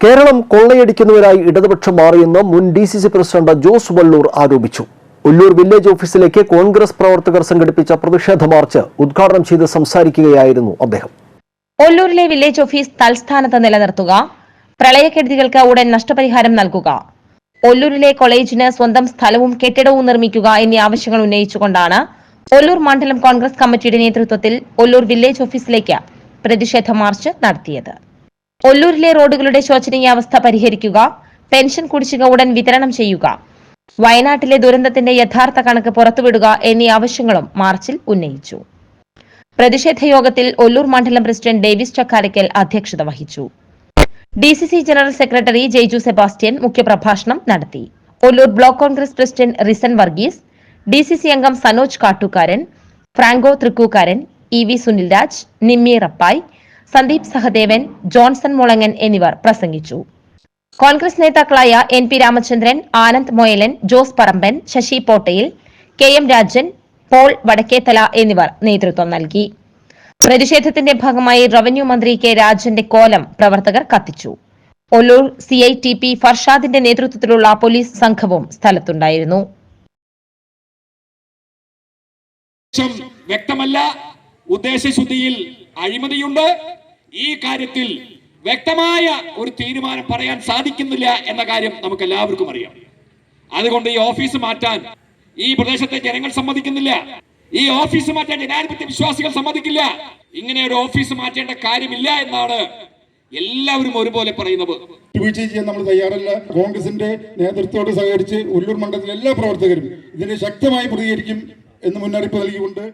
കേരളം കൊള്ളയടിക്കുന്നവരായി ഇടതുപക്ഷം മാറിയെന്ന് മുൻ D C C president Jose Vallur ആരോപിച്ചു. ഉല്ലൂർ വില്ലേജ് ഓഫീസിലേക്ക് കോൺഗ്രസ് പ്രവർത്തകർ സംഘടിപ്പിച്ച പ്രതിഷേധ മാർച്ച് ഉദ്ഘാടനം ചെയ്ത് സംസാരിക്കുകയായിരുന്നു അദ്ദേഹം. ഒല്ലൂരിലെ വില്ലേജ് ഓഫീസ് തൽസ്ഥാനത്ത് നിലനിർത്തുക പ്രളയക്കെടുതികൾക്ക് ഉടൻ നഷ്ടപരിഹാരം നൽകുക. ഒല്ലൂരിലെ കോളേജിന് സ്വന്തം സ്ഥലവും കെട്ടിടവും നിർമ്മിക്കുക എന്നീ ആവശ്യങ്ങൾ ഉന്നയിച്ചുകൊണ്ടാണ് ഒല്ലൂർ മണ്ഡലം കോൺഗ്രസ് കമ്മിറ്റിയുടെ നേതൃത്വത്തിൽ ഒല്ലൂർ വില്ലേജ് ഓഫീസിലേക്ക് പ്രതിഷേധ മാർച്ച് നടത്തിയത്. ഒല്ലൂരിലെ റോഡുകളുടെ ശോചനീയാവസ്ഥ പരിഹരിക്കുക പെൻഷൻ കുടിശ്ശിക ഉടൻ വിതരണം ചെയ്യുക. വയനാട്ടിലെ ദുരന്തത്തിന്റെ യഥാർത്ഥ കണക്ക് പുറത്തുവിടുക എന്നീ ആവശ്യങ്ങളും മാർച്ചിൽ ഉന്നയിച്ചു. പ്രതിഷേധ യോഗത്തിൽ ഒല്ലൂർ മണ്ഡലം പ്രസിഡന്റ് ഡേവിസ് ചക്കാരക്കൽ അധ്യക്ഷത വഹിച്ചു. D C C general secretary Jaiju Sebastian മുഖ്യപ്രഭാഷണം നടത്തി. Ollur block Congress president Risan Varghese D C C അംഗം സനോജ് കാട്ടൂക്കാരൻ ഫ്രാങ്കോ തൃക്കൂക്കാരൻ ഇ വി സുനിൽരാജ് നിമ്മി റപ്പായ് സന്ദീപ് സഹദേവൻ ജോൺസൺ മുളങ്ങൻ എന്നിവർ പ്രസംഗിച്ചു. കോൺഗ്രസ് നേതാക്കളായ N P Ramachandran Anand Moyalan Jose Parampan Sasi Pottayil K M Rajan Paul Vadakkethala എന്നിവർ നേതൃത്വം നൽകി. പ്രതിഷേധത്തിന്റെ ഭാഗമായി റവന്യൂ മന്ത്രി കെ രാജന്റെ കോലം പ്രവർത്തകർ കത്തിച്ചു. Ollur C I T P ഫർഷാദിന്റെ നേതൃത്വത്തിലുള്ള പോലീസ് സംഘവും സ്ഥലത്തുണ്ടായിരുന്നു. ഉദ്ദേശശുദ്ധിയിൽ അഴിമതിയുണ്ട്. ഈ കാര്യത്തിൽ വ്യക്തമായ ഒരു തീരുമാനം പറയാൻ സാധിക്കുന്നില്ല എന്ന കാര്യം നമുക്ക് എല്ലാവർക്കും അറിയാം. അതുകൊണ്ട് ഈ ഓഫീസ് മാറ്റാൻ ഈ പ്രദേശത്തെ ജനങ്ങൾ സമ്മതിക്കുന്നില്ല. ഈ ഓഫീസ് മാറ്റാൻ ജനാധിപത്യ വിശ്വാസികൾ സമ്മതിക്കില്ല. ഇങ്ങനെ ഒരു ഓഫീസ് മാറ്റേണ്ട കാര്യമില്ല എന്നാണ് എല്ലാവരും ഒരുപോലെ പറയുന്നത്. വിട്ടുവീഴ്ച ചെയ്യാൻ നമ്മൾ തയ്യാറല്ല. കോൺഗ്രസിന്റെ നേതൃത്വത്തോട് സഹകരിച്ച് ഉള്ളൂർ മണ്ഡലത്തിലെ എല്ലാ പ്രവർത്തകരും ഇതിനെ ശക്തമായി പ്രതികരിക്കും എന്ന് മുന്നറിയിപ്പ് നൽകിക്കൊണ്ട്